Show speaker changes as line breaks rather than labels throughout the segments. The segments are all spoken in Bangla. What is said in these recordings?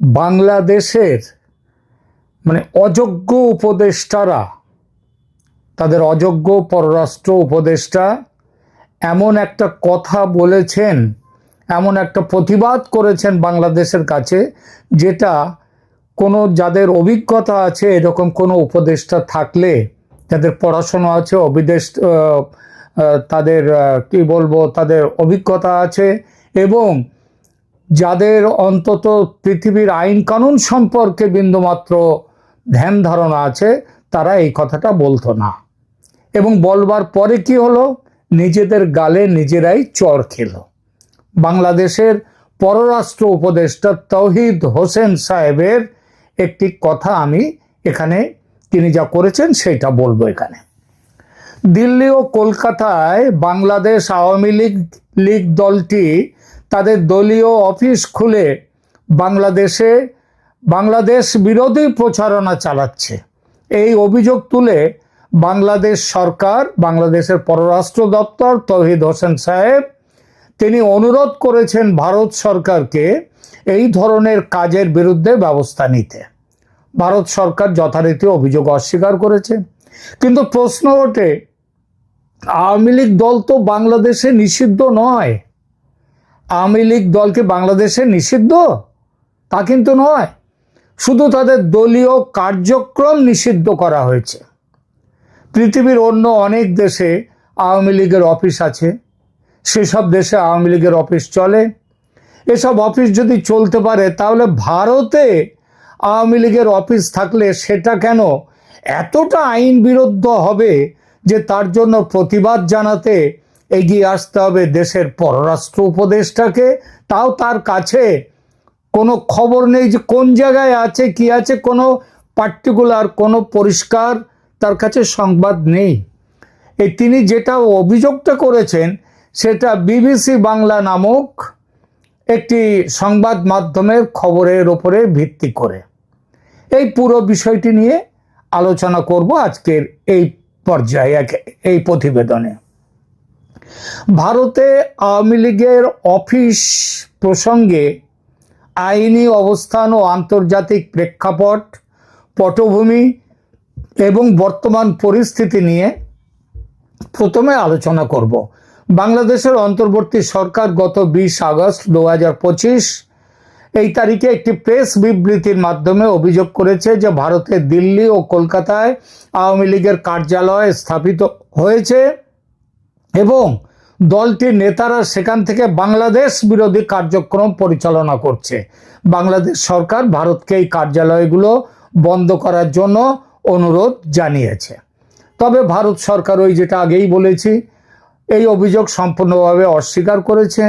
বাংলাদেশের মানে অযোগ্য উপদেষ্টারা, তাদের অযোগ্য পররাষ্ট্র উপদেষ্টা এমন একটা কথা বলেছেন, এমন একটা প্রতিবাদ করেছেন বাংলাদেশের কাছে, যেটা কোনো যাদের অভিজ্ঞতা আছে, এরকম কোনো উপদেষ্টা থাকলে, যাদের পড়াশোনা আছে, অবিদেশ তাদের কি বলব, তাদের অভিজ্ঞতা আছে এবং যাদের অন্তত পৃথিবীর আইন কানুন সম্পর্কে বিন্দুমাত্র ধ্যান ধারণা আছে, তারা এই কথাটা বলতো না। এবং বলবার পরে কি হলো? নিজেদের গালে নিজেরাই চর খেল। বাংলাদেশের পররাষ্ট্র উপদেষ্টা তৌহিদ হোসেন সাহেবের একটি কথা আমি এখানে, তিনি যা করেছেন সেটা বলব এখানে। দিল্লি ও কলকাতায় বাংলাদেশ আওয়ামী লীগ লীগ দলটি তাদের দলীয় অফিস খুলে বাংলাদেশে বাংলাদেশ বিরোধী প্রচারণা চালাচ্ছে। এই অভিযোগ তুলে বাংলাদেশ সরকার, বাংলাদেশের পররাষ্ট্র দপ্তর তহিদ হোসেন সাহেব, তিনি অনুরোধ করেছেন ভারত সরকারকে এই ধরনের কাজের বিরুদ্ধে ব্যবস্থা নিতে। ভারত সরকার যথারীতি অভিযোগ অস্বীকার করেছে। কিন্তু প্রশ্ন ওঠে, আওয়ামী লীগ দল তো বাংলাদেশে নিষিদ্ধ নয়। আওয়ামী লীগ দলকে বাংলাদেশে নিষিদ্ধ? তা কিন্তু নয়। শুধু তাদের দলীয় কার্যক্রম নিষিদ্ধ করা হয়েছে। পৃথিবীর অন্য অনেক দেশে আওয়ামী লীগের অফিস আছে। সেসব দেশে আওয়ামী লীগের অফিস চলে। এসব অফিস যদি চলতে পারে, তাহলে ভারতে আওয়ামী লীগের অফিস থাকলে সেটা কেন এতটা আইন বিরুদ্ধ হবে যে তার জন্য প্রতিবাদ জানাতে এগিয়ে আসতে হবে দেশের পররাষ্ট্র উপদেষ্টাকে। তাও তার কাছে কোনো খবর নেই যে কোন জায়গায় আছে, কি আছে, কোনো পার্টিকুলার কোনো পরিষ্কার তার কাছে সংবাদ নেই। এই তিনি যেটা অভিযোগটা করেছেন, সেটা বিবিসি বাংলা নামক একটি সংবাদ মাধ্যমের খবরের ওপরে ভিত্তি করে। এই পুরো বিষয়টি নিয়ে আলোচনা করব আজকের এই পর্যায়ে এই প্রতিবেদনে। ভারতে আওয়ামী লীগের অফিস প্রসঙ্গে আইনি অবস্থান ও আন্তর্জাতিক প্রেক্ষাপট, পটভূমি এবং বর্তমান পরিস্থিতি নিয়ে প্রথমে আলোচনা করব। বাংলাদেশের অন্তর্বর্তী সরকার গত বিশ আগস্ট দু হাজার পঁচিশ এই তারিখে একটি প্রেস বিবৃতির মাধ্যমে অভিযোগ করেছে যে ভারতের দিল্লি ও কলকাতায় আওয়ামী লীগের কার্যালয় স্থাপিত হয়েছে। এবং দলটির নেতারা সেখান থেকে বাংলাদেশ বিরোধী কার্যক্রম পরিচালনা করছে। বাংলাদেশ সরকার ভারতকে এই কার্যালয়গুলো বন্ধ করার জন্য অনুরোধ জানিয়েছে। তবে ভারত সরকার ওই যেটা আগেই বলেছি, এই অভিযোগ সম্পূর্ণভাবে অস্বীকার করেছে।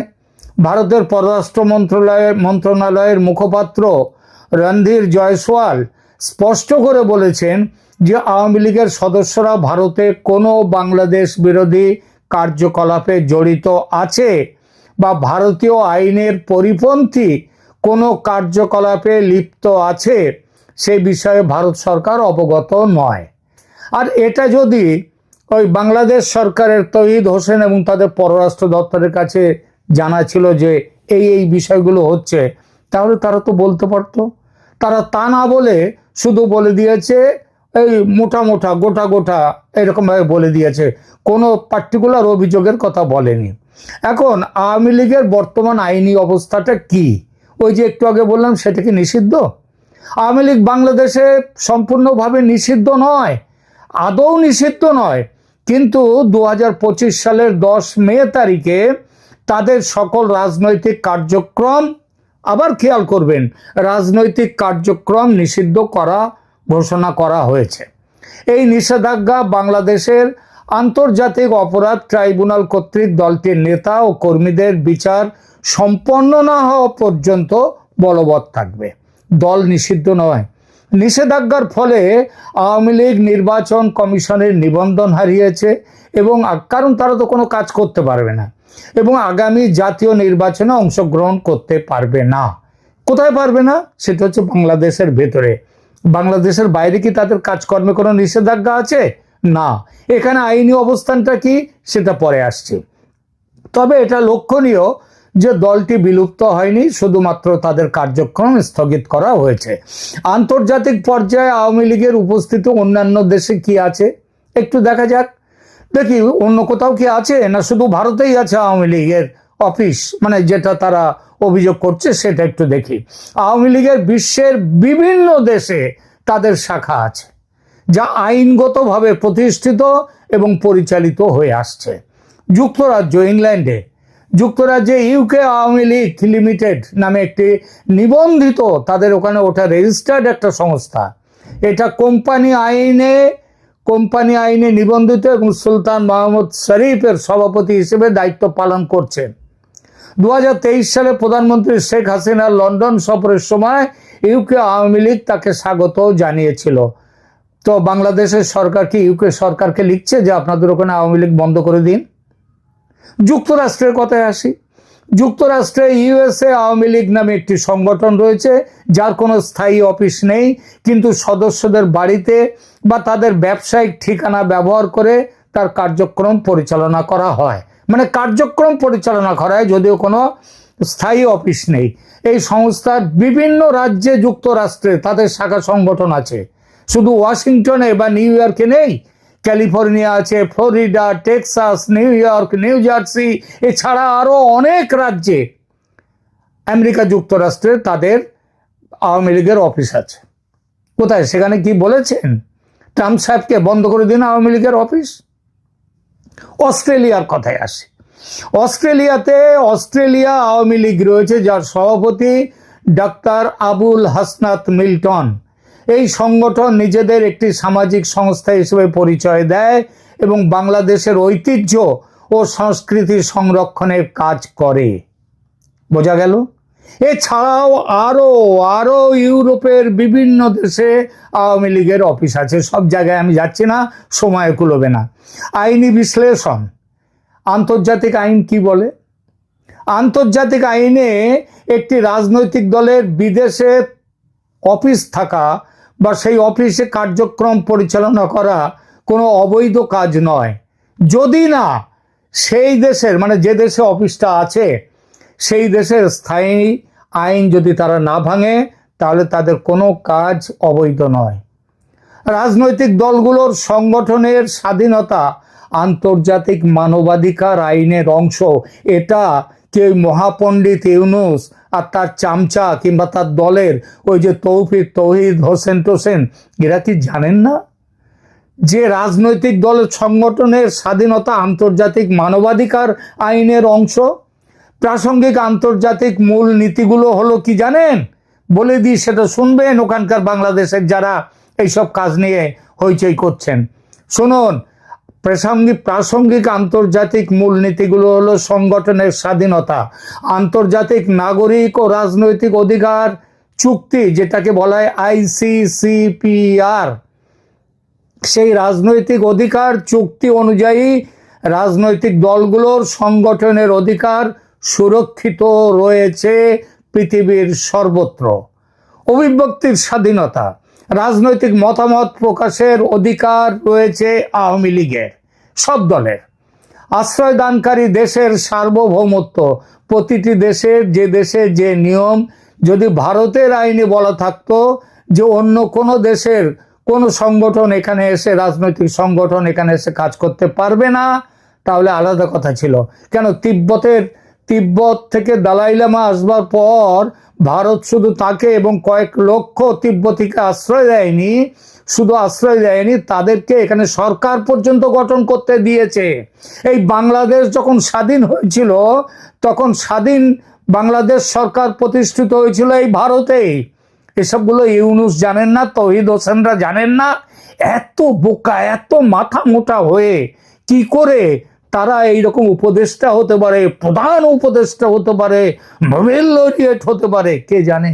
ভারতের পররাষ্ট্র মন্ত্রণালয়ের মন্ত্রণালয়ের মুখপাত্র রণধীর জয়সওয়াল স্পষ্ট করে বলেছেন যে আওয়ামী লীগের সদস্যরা ভারতে কোনো বাংলাদেশ বিরোধী কার্যকলাপে জড়িত আছে বা ভারতীয় আইনের পরিপন্থী কোনো কার্যকলাপে লিপ্ত আছে, সে বিষয়ে ভারত সরকার অবগত নয়। আর এটা যদি ওই বাংলাদেশ সরকারের তহিদ হোসেন এবং তাদের পররাষ্ট্র দপ্তরের কাছে জানা ছিল যে এই এই বিষয়গুলো হচ্ছে, তাহলে তারা তো বলতে পারতো। তারা তা না বলে শুধু বলে দিয়েছে এই মোটা মোটা, গোটা গোটা এরকমভাবে বলে দিয়েছে। কোনো পার্টিকুলার অভিযোগের কথা বলেনি। এখন আওয়ামী লীগের বর্তমান আইনি অবস্থাটা কি? ওই যে একটু আগে বললাম, সেটা কি নিষিদ্ধ? আওয়ামী লীগ বাংলাদেশে সম্পূর্ণভাবে নিষিদ্ধ নয়, আদৌ নিষিদ্ধ নয়। কিন্তু দু হাজার পঁচিশ সালের দশ মে তারিখে তাদের সকল রাজনৈতিক কার্যক্রম, আবার খেয়াল করবেন, রাজনৈতিক কার্যক্রম নিষিদ্ধ করা ঘোষণা করা হয়েছে। এই নিষেধাজ্ঞা বাংলাদেশের আন্তর্জাতিক অপরাধ ট্রাইব্যুনাল কর্তৃক দলটির নেতা ও কর্মীদের বিচার সম্পন্ন না হওয়া পর্যন্ত বলবৎ থাকবে। দল নিষিদ্ধ নয়। নিষেধাজ্ঞার ফলে আওয়ামী লীগ নির্বাচন কমিশনের নিবন্ধন হারিয়েছে এবং কারণ তারা তো কোনো কাজ করতে পারবে না এবং আগামী জাতীয় নির্বাচনে অংশগ্রহণ করতে পারবে না। কোথায় পারবে না? সেটা হচ্ছে বাংলাদেশের ভেতরে। বাংলাদেশের বাইরে কি তাদের কাজকর্মে কোনো নিষেধাজ্ঞা আছে? না। এখানে আইনি অবস্থানটা কি? সেটা পরে আসছে। তবে এটা লক্ষণীয় যে দলটি বিলুপ্ত হয়নি, শুধুমাত্র তাদের কার্যক্রম স্থগিত করা হয়েছে। আন্তর্জাতিক পর্যায়ে আওয়ামী লীগের উপস্থিতি অন্যান্য দেশে কি আছে? একটু দেখা যাক। দেখি, অন্য কোথাও কি আছে? না শুধু ভারতেই আছে আওয়ামী লীগের অফিস মানে যেটা তারা অভিযোগ করছে, সেটা একটু দেখি। আওয়ামী লীগের বিশ্বের বিভিন্ন দেশে তাদের শাখা আছে, যা আইনগতভাবে প্রতিষ্ঠিত এবং পরিচালিত হয়ে আসছে। যুক্তরাজ্য, ইংল্যান্ডে। যুক্তরাজ্যে ইউকে আওয়ামী লীগ লিমিটেড নামে একটি নিবন্ধিত, তাদের ওখানে ওটা রেজিস্টার্ড একটা সংস্থা। এটা কোম্পানি আইনে কোম্পানি আইনে নিবন্ধিত এবং সুলতান মোহাম্মদ শরীফের সভাপতি হিসেবে দায়িত্ব পালন করছেন। দু হাজার তেইশ সালে প্রধানমন্ত্রী শেখ হাসিনা লন্ডন সফরের সময় ইউকে আওয়ামী লীগ তাকে স্বাগত জানিয়েছিল। তো বাংলাদেশের সরকার কি ইউকে সরকারকে লিখছে যে আপনাদের ওখানে আওয়ামী লীগ বন্ধ করে দিন? যুক্তরাষ্ট্রের কথায় আসি। যুক্তরাষ্ট্রে ইউএসএ আওয়ামী লীগ নামে একটি সংগঠন রয়েছে, যার কোনো স্থায়ী অফিস নেই, কিন্তু সদস্যদের বাড়িতে বা তাদের ব্যবসায়িক ঠিকানা ব্যবহার করে তার কার্যক্রম পরিচালনা করা হয়। মানে কার্যক্রম পরিচালনা করা হয় যদিও কোনো স্থায়ী অফিস নেই। এই সংস্থার বিভিন্ন রাজ্যে যুক্তরাষ্ট্রে তাদের শাখা সংগঠন আছে। শুধু ওয়াশিংটনে বা নিউ ইয়র্কে নেই। ক্যালিফোর্নিয়া আছে, Florida, Texas, New York, New Jersey, এছাড়া আরও অনেক রাজ্যে আমেরিকা যুক্তরাষ্ট্রে তাদের আওয়ামী লীগের অফিস আছে। কোথায়? সেখানে কি বলেছেন? ট্রাম্প সাহেবকে বন্ধ করে দিন আওয়ামী লীগের অফিস? অস্ট্রেলিয়ার কথায় আসে। অস্ট্রেলিয়াতে অস্ট্রেলিয়া আওয়ামী লীগ রয়েছে, যার সভাপতি ডাক্তার আবুল হাসনাত মিল্টন। এই সংগঠন নিজেদের একটি সামাজিক সংস্থা হিসেবে পরিচয় দেয় এবং বাংলাদেশের ঐতিহ্য ও সংস্কৃতি সংরক্ষণের কাজ করে। বোঝা গেল? এছাড়াও আরও আরও ইউরোপের বিভিন্ন দেশে আওয়ামী লীগের অফিস আছে। সব জায়গায় আমি যাচ্ছি না, সময় কুলোবে না। আইনি বিশ্লেষণ। আন্তর্জাতিক আইন কি বলে? আন্তর্জাতিক আইনে একটি রাজনৈতিক দলের বিদেশে অফিস থাকা বা সেই অফিসে কার্যক্রম পরিচালনা করা কোনো অবৈধ কাজ নয়। যদি না, সেই দেশের মানে যে দেশে অফিসটা আছে, সেই দেশের স্থায়ী আইন যদি তারা না ভাঙে, তাহলে তাদের কোনো কাজ অবৈধ নয়। রাজনৈতিক দলগুলোর সংগঠনের স্বাধীনতা আন্তর্জাতিক মানবাধিকার আইনের অংশ। এটা কেউ মহাপণ্ডিত ইউনুস আর তার চামচা কিংবা তার দলের ওই যে তৌফিক তৌহিদ হোসেন টোসেন, এরা কি জানেন না? যে রাজনৈতিক দলের সংগঠনের স্বাধীনতা আন্তর্জাতিক মানবাধিকার আইনের অংশ প্রাসঙ্গিক আন্তর্জাতিক মূল নীতিগুলো হলো কি জানেন? বলে দিই, সেটা শুনবেন ওখানকার বাংলাদেশের যারা এইসব কাজ নিয়ে হইচই করছেন। শুনুন, প্রাসঙ্গিক প্রাসঙ্গিক আন্তর্জাতিক মূলনীতিগুলো হলো সংগঠনের স্বাধীনতা, আন্তর্জাতিক নাগরিক ও রাজনৈতিক অধিকার চুক্তি, যেটাকে বলা হয় আইসিসিপিআর সেই রাজনৈতিক অধিকার চুক্তি অনুযায়ী রাজনৈতিক দলগুলোর সংগঠনের অধিকার সুরক্ষিত রয়েছে পৃথিবীর সর্বত্র। অভিব্যক্তির স্বাধীনতা, রাজনৈতিক মতামত প্রকাশের অধিকার রয়েছে আওয়ামী লীগের, সব দলের। আশ্রয়দানকারী দেশের সার্বভৌমত্ব, প্রতিটি দেশের যে দেশে যে নিয়ম, যদি ভারতের আইনে বলা থাকতো যে অন্য কোনো দেশের কোনো সংগঠন এখানে এসে, রাজনৈতিক সংগঠন এখানে এসে কাজ করতে পারবে না, তাহলে আলাদা কথা ছিল। কেন তিব্বতের তিব্বত থেকে দালাই লামা আসবার পর ভারত শুধু তাকে এবং কয়েক লক্ষ তিব্বতীকে আশ্রয় দেয়নি, শুধু আশ্রয় দেয়নি, তাদেরকে এখানে সরকার পর্যন্ত গঠন করতে দিয়েছে। এই বাংলাদেশ যখন স্বাধীন হয়েছিল, তখন স্বাধীন বাংলাদেশ সরকার প্রতিষ্ঠিত হয়েছিল এই ভারতেই এসবগুলো ইউনুস জানেন না, তহিদ হোসেনরা জানেন না। এত বোকা, এত মাথা মোটা হয়ে কি করে তারা এইরকম উপদেষ্টা হতে পারে, প্রধান উপদেষ্টা হতে পারে, নোবেল লরিয়েট হতে পারে, কে জানে?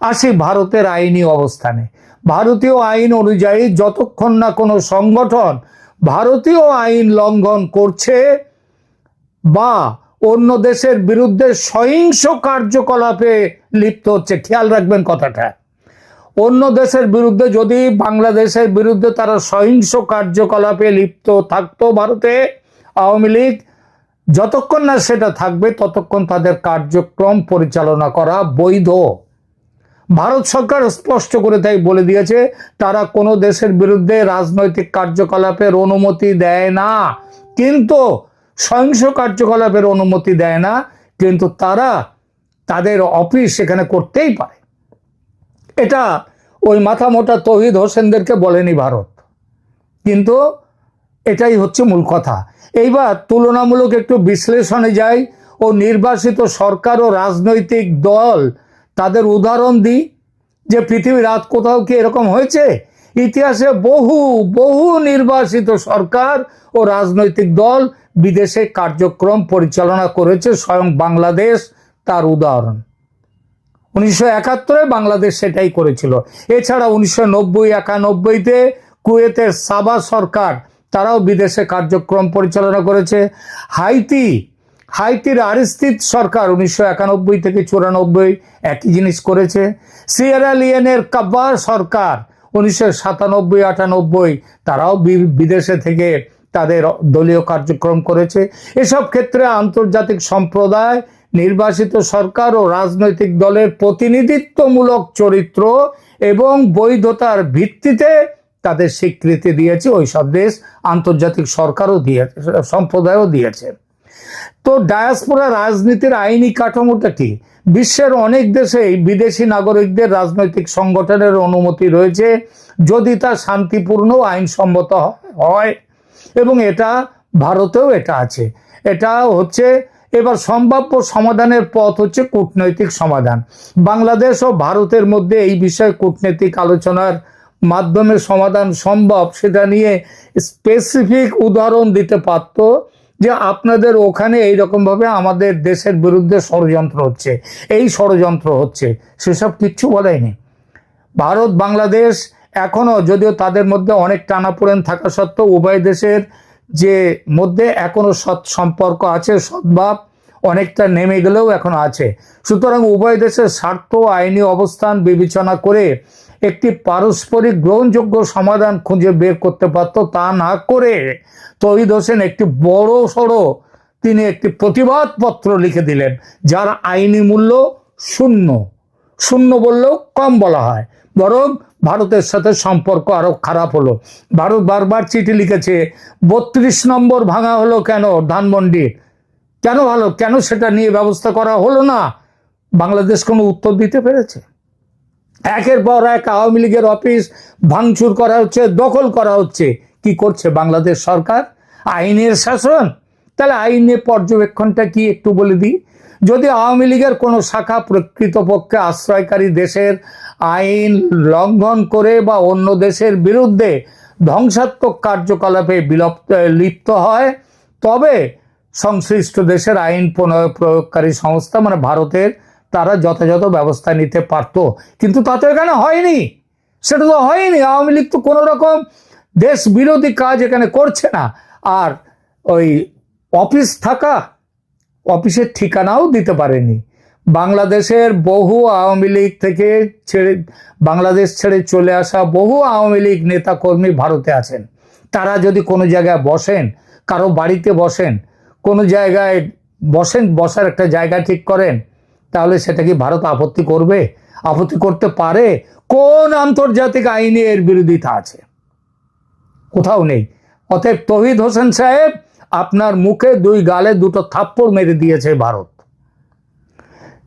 আসি ভারতের আইনি অবস্থানে। ভারতীয় আইন অনুযায়ী যতক্ষণ না কোনো সংগঠন ভারতীয় আইন লঙ্ঘন করছে বা অন্য দেশের বিরুদ্ধে সহিংস কার্যকলাপে লিপ্ত হচ্ছে, খেয়াল রাখবেন কথাটা। অন্য দেশের বিরুদ্ধে যদি, বাংলাদেশের বিরুদ্ধে তারা সহিংস কার্যকলাপে লিপ্ত থাকতো ভারতে আওয়ামী লীগ যতক্ষণ না সেটা থাকবে, ততক্ষণ তাদের কার্যক্রম পরিচালনা করা বৈধ। ভারত সরকার স্পষ্ট করে তাই বলে দিয়েছে, তারা কোনো দেশের বিরুদ্ধে রাজনৈতিক কার্যকলাপের অনুমতি দেয় না। কিন্তু সহিংস কার্যকলাপের অনুমতি দেয় না, কিন্তু তারা তাদের অফিস সেখানে করতেই পারে। এটা ওই মাথা মোটা তহিদ হোসেনদেরকে বলেনি ভারত। কিন্তু এটাই হচ্ছে মূল কথা। এইবার তুলনামূলক একটু বিশ্লেষণে যাই ও নির্বাচিত সরকার ও রাজনৈতিক দল তাদের উদাহরণ দিই যে পৃথিবীর রাত কোথাও কি এরকম হয়েছে? ইতিহাসে বহু বহু নির্বাচিত সরকার ও রাজনৈতিক দল বিদেশে কার্যক্রম পরিচালনা করেছে স্বয়ং বাংলাদেশ তার উদাহরণ। উনিশশো একাত্তরে বাংলাদেশ সেটাই করেছিল। এছাড়া উনিশশো নব্বই, একানব্বইতে কুয়েতের সাবা সরকার তারাও বিদেশে কার্যক্রম পরিচালনা করেছে। হাইতি, হাইতির আরিস্তিত সরকার উনিশশো একানব্বই থেকে চুরানব্বই একই জিনিস করেছে। সিয়েরা লিয়েনের কাব্বার সরকার উনিশশো সাতানব্বই, আটানব্বই, তারাও বিদেশে থেকে তাদের দলীয় কার্যক্রম করেছে। এসব ক্ষেত্রে আন্তর্জাতিক সম্প্রদায় নির্বাচিত সরকার ও রাজনৈতিক দলের প্রতিনিধিত্বমূলক চরিত্র এবং বৈধতার ভিত্তিতে তাদের স্বীকৃতি দিয়েছে, ওই সব দেশ আন্তর্জাতিক সরকারও দিয়েছে, সম্প্রদায়ও দিয়েছে। তো ডায়াসপোরা রাজনীতির আইনি কাঠামোটা কি? বিশ্বের অনেক দেশেই বিদেশি নাগরিকদের রাজনৈতিক সংগঠনের অনুমতি রয়েছে, যদি তা শান্তিপূর্ণ আইনসম্মত হয়। এবং এটা ভারতেও এটা আছে। এটা হচ্ছে, এবার সম্ভাব্য সমাধানের পথ হচ্ছে কূটনৈতিক সমাধান। বাংলাদেশ ও ভারতের মধ্যে এই বিষয়ে কূটনৈতিক আলোচনার মাধ্যমে সমাধান সম্ভব, সেটা নিয়ে স্পেসিফিক উদাহরণ দিতে পারতো যে আপনাদের ওখানে এই রকমভাবে আমাদের দেশের বিরুদ্ধে ষড়যন্ত্র হচ্ছে। এই ষড়যন্ত্র হচ্ছে। সেসব কিচ্ছু বলেনি। ভারত, বাংলাদেশ এখনও যদিও তাদের মধ্যে অনেক টানাপোড়েন থাকা সত্ত্বেও উভয় দেশের যে মধ্যে এখনও সৎ সম্পর্ক আছে সদ্ভাব অনেকটা নেমে গেলেও এখন আছে। সুতরাং উভয় দেশের স্বার্থ, আইনি অবস্থান বিবেচনা করে একটি পারস্পরিক গ্রহণযোগ্য সমাধান খুঁজে বের করতে পারত, তা না করে তহিদ হোসেন একটি বড় সড়ো তিনি একটি প্রতিবাদ পত্র লিখে দিলেন, যার আইনি মূল্য শূন্য। শূন্য বললেও কম বলা হয়। বরং ভারতের সাথে সম্পর্ক আরও খারাপ হলো। ভারত বারবার চিঠি লিখেছে, বত্রিশ নম্বর ভাঙা হলো কেন ধানমন্ডির কেন ভালো? কেন সেটা নিয়ে ব্যবস্থা করা হলো না? বাংলাদেশ কোনো উত্তর দিতে পেরেছে? একের পর এক আওয়ামী লীগের অফিস ভাঙচুর করা হচ্ছে, দখল করা হচ্ছে। কি করছে বাংলাদেশ সরকার? আইনের শাসন? তাহলে আইনের পর্যবেক্ষণটা কি একটু বলে দিই? যদি আওয়ামী লীগের কোনো শাখা প্রকৃতপক্ষে আশ্রয়কারী দেশের আইন লঙ্ঘন করে বা অন্য দেশের বিরুদ্ধে ধ্বংসাত্মক কার্যকলাপে বিলপ্ত, লিপ্ত হয়, তবে সংশ্লিষ্ট দেশের আইন প্রয়োগকারী সংস্থা মানে ভারতের তারা যথাযথ ব্যবস্থা নিতে পারত। কিন্তু তা তো এখানে হয়নি। সেটা তো হয়নি। আওয়ামী লীগ তো কোনো রকম দেশ বিরোধী কাজ এখানে করছে না। আর ওই অফিস থাকা, অফিসের ঠিকানাও দিতে পারেনি। বাংলাদেশের বহু আওয়ামী লীগ থেকে ছেড়ে, বাংলাদেশ ছেড়ে চলে আসা বহু আওয়ামী লীগ নেতাকর্মী ভারতে আছেন। তারা যদি কোনো জায়গায় বসেন, কারও বাড়িতে বসেন, কোনো জায়গায় বসেন, বসার একটা জায়গা ঠিক করেন তাহলে সেটা কি ভারত আপত্তি করবে? আপত্তি করতে পারে? কোন আন্তর্জাতিক আইনে এর বিরোধিতা আছে? কোথাও নেই। অতএব তহিদ হোসেন সাহেব, আপনার মুখে দুই গালে দুটো থাপ্পড় মেরে দিয়েছে ভারত।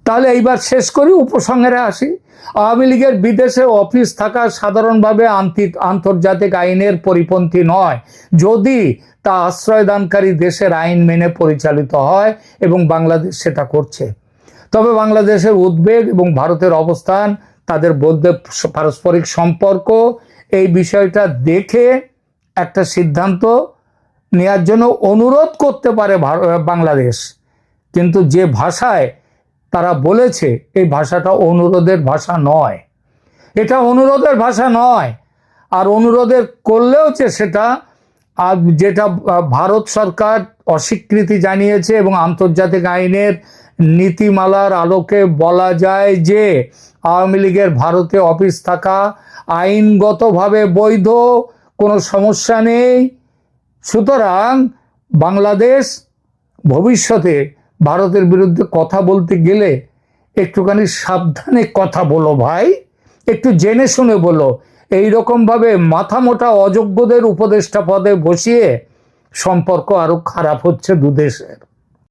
তাহলে এইবার শেষ করি, উপসংহারে আসি। আওয়ামী লীগের বিদেশে অফিস থাকা সাধারণভাবে আন্তি- আন্তর্জাতিক আইনের পরিপন্থী নয়। যদি তা আশ্রয়দানকারী দেশের আইন মেনে পরিচালিত হয় এবং বাংলাদেশ সেটা করছে। তবে বাংলাদেশের উদ্বেগ এবং ভারতের অবস্থান, তাদের মধ্যে পারস্পরিক সম্পর্ক, এই বিষয়টা দেখে একটা সিদ্ধান্ত নেওয়ার জন্য অনুরোধ করতে পারে বাংলাদেশ। কিন্তু যে ভাষায় তারা বলেছে, এই ভাষাটা অনুরোধের ভাষা নয়। এটা অনুরোধের ভাষা নয়। আর অনুরোধের করলেও যে সেটা আর যেটা ভারত সরকার অস্বীকৃতি জানিয়েছে এবং আন্তর্জাতিক আইনের নীতিমালার আলোকে বলা যায় যে, আওয়ামী লীগের ভারতে অফিস থাকা আইনগতভাবে বৈধ, কোনো সমস্যা নেই। সুতরাং বাংলাদেশ ভবিষ্যতে ভারতের বিরুদ্ধে কথা বলতে গেলে একটুখানি সাবধানে কথা বলো ভাই, একটু জেনে শুনে বলো। এই রকমভাবে মাথা মোটা অযোগ্যদের উপদেষ্টা পদে বসিয়ে সম্পর্ক আরও খারাপ হচ্ছে দুদেশের।